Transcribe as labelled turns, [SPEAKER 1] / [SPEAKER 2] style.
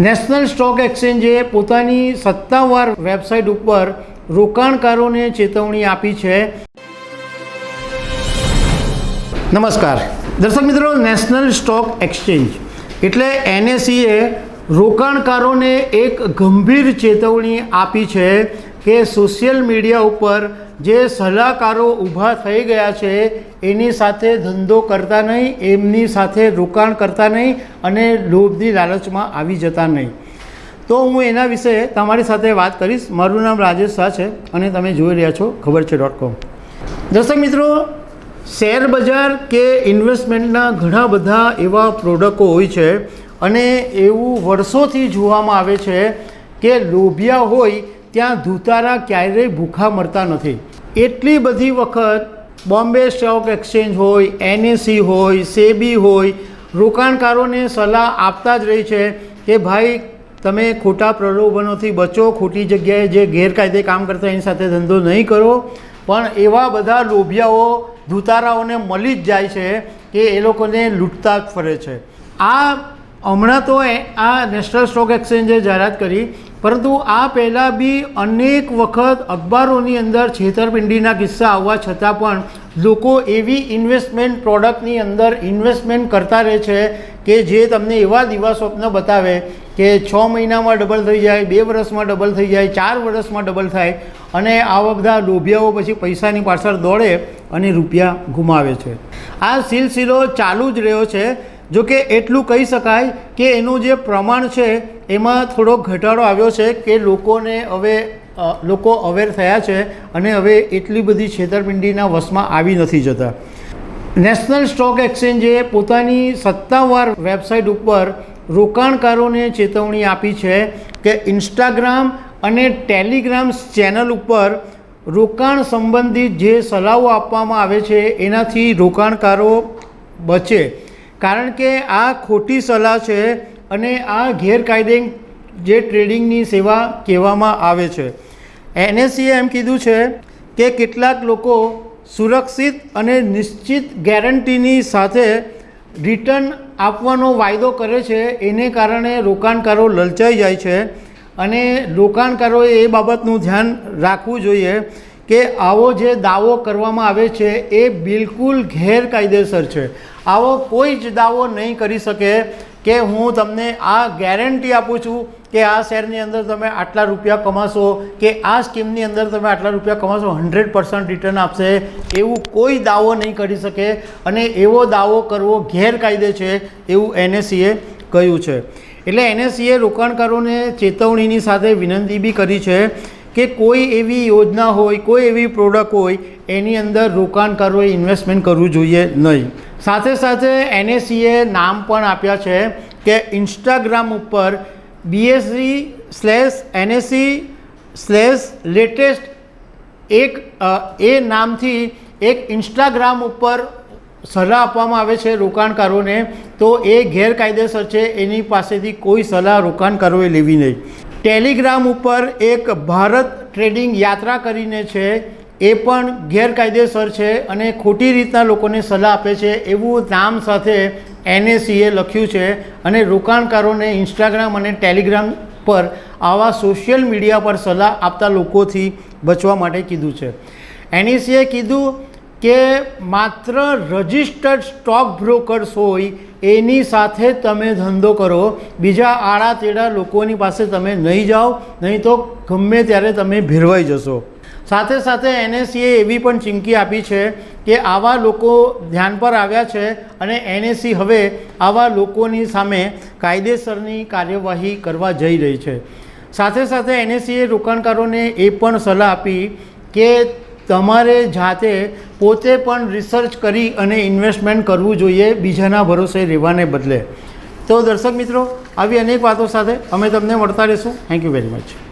[SPEAKER 1] National stock એક્સચેન્જે પોતાની સત્તાવાર website ઉપર રોકાણકારોને ચેતવણી આપી છે. નમસ્કાર. દર્શક મિત્રો, નેશનલ સ્ટોક એક્સચેન્જ એટલે એનએસીએ રોકાણકારોને એક ગંભીર ચેતવણી આપી છે કે સોશિયલ મીડિયા ઉપર જે સલાહકારો ઊભા થઈ ગયા છે, એની સાથે ધંધો કરતા નહીં, એમની સાથે રોકાણ કરતા નહીં અને લોભની લાલચમાં આવી જતા નહીં. તો હું એના વિશે તમારી સાથે વાત કરીશ. મારું નામ રાજેશ શાહ છે અને તમે જોઈ રહ્યા છો ખબર છે ડોટ કોમ દર્શક મિત્રો, શેર બજાર કે ઇન્વેસ્ટમેન્ટના ઘણા બધા એવા પ્રોડક્ટો હોય છે અને એવું વર્ષોથી જોવામાં આવે છે કે લોભિયા હોય ત્યાં ધૂતારા ક્યારેય ભૂખા મરતા નથી. એટલી બધી વખત બોમ્બે સ્ટોક એક્સચેન્જ હોય એનએસી હોય, સેબી હોય, રોકાણકારોને સલાહ આપતા જ રહી છે કે ભાઈ, તમે ખોટા પ્રલોભનોથી બચો, ખોટી જગ્યાએ જે ગેરકાયદે કામ કરતા એની સાથે ધંધો નહીં કરો. પણ એવા બધા લોભિયાઓ, ધૂતારાઓને મળી જ જાય છે કે એ લોકોને લૂંટતા જ ફરે છે. આ હમણાં તો આ નેશનલ સ્ટોક એક્સચેન્જે જાહેરાત કરી પરંતુ આ પહેલાં બી અનેક વખત અખબારોની અંદર છેતરપિંડીના કિસ્સા આવવા છતાં પણ લોકો એવી ઇન્વેસ્ટમેન્ટ પ્રોડક્ટની અંદર ઇન્વેસ્ટમેન્ટ કરતા રહે છે કે જે તમને એવા દિવા સ્વપ્ન બતાવે કે છ મહિનામાં ડબલ થઈ જાય, બે વર્ષમાં ડબલ થઈ જાય, ચાર વર્ષમાં ડબલ થાય અને આવા બધા લોભિયાઓ પછી પૈસાની પાછળ દોડે અને રૂપિયા ગુમાવે છે. આ સિલસિલો ચાલુ જ રહ્યો છે જો કે એટલું કહી શકાય કે એનું જે પ્રમાણ છે, એમાં થોડો ઘટાડો આવ્યો છે કે લોકોને હવે લોકો અવેર થયા છે અને હવે એટલી બધી છેતરપિંડીના વશમાં આવી નથી જતા. નેશનલ સ્ટોક એક્સચેન્જે પોતાની સત્તાવાર વેબસાઇટ ઉપર રોકાણકારોને ચેતવણી આપી છે કે ઇન્સ્ટાગ્રામ અને ટેલિગ્રામ ચેનલ ઉપર રોકાણ સંબંધિત જે સલાહો આપવામાં આવે છે, એનાથી રોકાણકારો બચે. કારણ કે આ ખોટી સલાહ છે અને આ ગેરકાયદે જે ટ્રેડિંગની સેવા કહેવામાં આવે છે. એનએસસીએ એમ કીધું છે કે કેટલાક લોકો સુરક્ષિત અને નિશ્ચિત ગેરંટીની સાથે રિટર્ન આપવાનો વાયદો કરે છે. એને કારણે રોકાણકારો લલચાઈ જાય છે અને રોકાણકારોએ એ બાબતનું ધ્યાન રાખવું જોઈએ. કે આવો જે દાવો કરવામાં આવે છે એ બિલકુલ ગેરકાયદેસર છે. આવો કોઈ જ દાવો નહીં કરી શકે કે હું તમને આ ગેરંટી આપું છું કે આ શેરની અંદર તમે આટલા રૂપિયા કમાશો, કે આ સ્કીમની અંદર તમે આટલા રૂપિયા કમાશો, હંડ્રેડ પર્સન્ટ રિટર્ન આપશે, એવું કોઈ દાવો નહીં કરી શકે. અને એવો દાવો કરવો ગેરકાયદે છે એવું એનએસસીએ કહ્યું છે. એટલે એનએસસીએ રોકાણકારોને ચેતવણીની સાથે વિનંતી બી કરી છે કે કોઈ એવી યોજના હોય, કોઈ એવી પ્રોડક્ટ હોય, એની અંદર રોકાણકારોએ ઇન્વેસ્ટમેન્ટ કરવું જોઈએ નહીં. સાથે સાથે એનએસસીએ નામ પણ આપ્યા છે કે ઇન્સ્ટાગ્રામ ઉપર BSc slash NSc slash latest એક એ નામથી એક ઇન્સ્ટાગ્રામ ઉપર સલાહ આપવામાં આવે છે રોકાણકારોને, તો એ ગેરકાયદેસર છે, એની પાસેથી કોઈ સલાહ રોકાણકારોએ લેવી નહીં. ટેલિગ્રામ ઉપર એક ભારત ટ્રેડિંગ યાત્રા કરીને છે, એ પણ ગેરકાયદેસર છે અને ખોટી રીતના લોકોને સલાહ આપે છે એવું નામ સાથે એનએસીએ લખ્યું છે અને રોકાણકારોને ઇન્સ્ટાગ્રામ અને ટેલિગ્રામ પર આવા સોશિયલ મીડિયા પર સલાહ આપતા લોકોથી બચવા માટે કીધું છે. એનએસીએ કીધું કે માત્ર રજિસ્ટર્ડ સ્ટોક બ્રોકર્સ હોય, એની સાથે તમે ધંધો કરો. બીજા આડા તેડા લોકોની પાસે તમે નહીં જાઓ, નહીં તો ગમે ત્યારે તમે ભેરવાઈ જશો. સાથે સાથે એનએસીએ એવી પણ ચીમકી આપી છે કે આવા લોકો ધ્યાન પર આવ્યા છે અને એનએસી હવે આવા લોકોની સામે કાયદેસરની કાર્યવાહી કરવા જઈ રહી છે. સાથે સાથે એનએસસીએ રોકાણકારોને એ પણ સલાહ આપી કે તમારે જાતે પોતે પણ રિસર્ચ કરી અને ઇન્વેસ્ટમેન્ટ કરવું જોઈએ, બીજાના ભરોસે રહેવાને બદલે. તો દર્શક મિત્રો, આવી અનેક વાતો સાથે અમે તમને મળતા રહીશું. Thank you very much